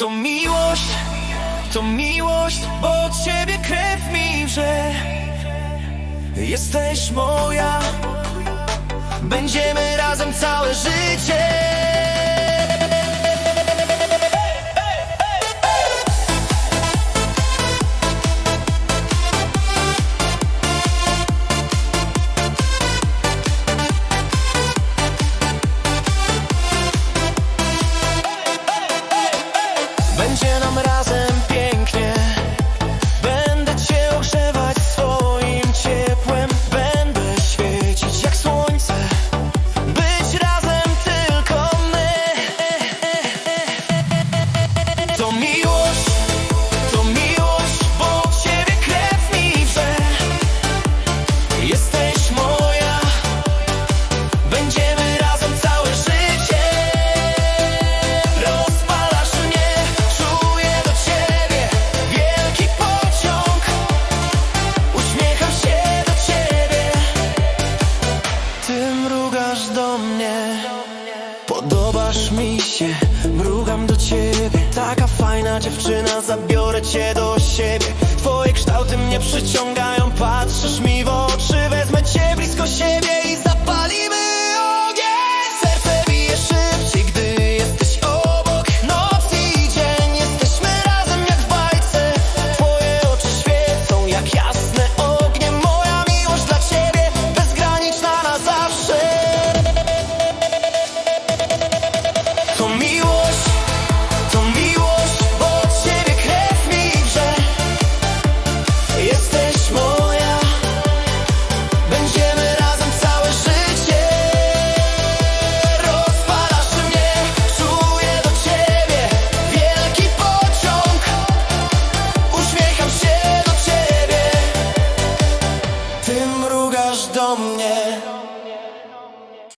To miłość, to miłość, bo od ciebie krew mi wrze. Jesteś moja, będziemy razem całe życie. podobasz mi się Mrugam do ciebie. Taka fajna dziewczyna Zabiorę cię do siebie. Twoje kształty mnie przyciągają pa. Wracasz do mnie.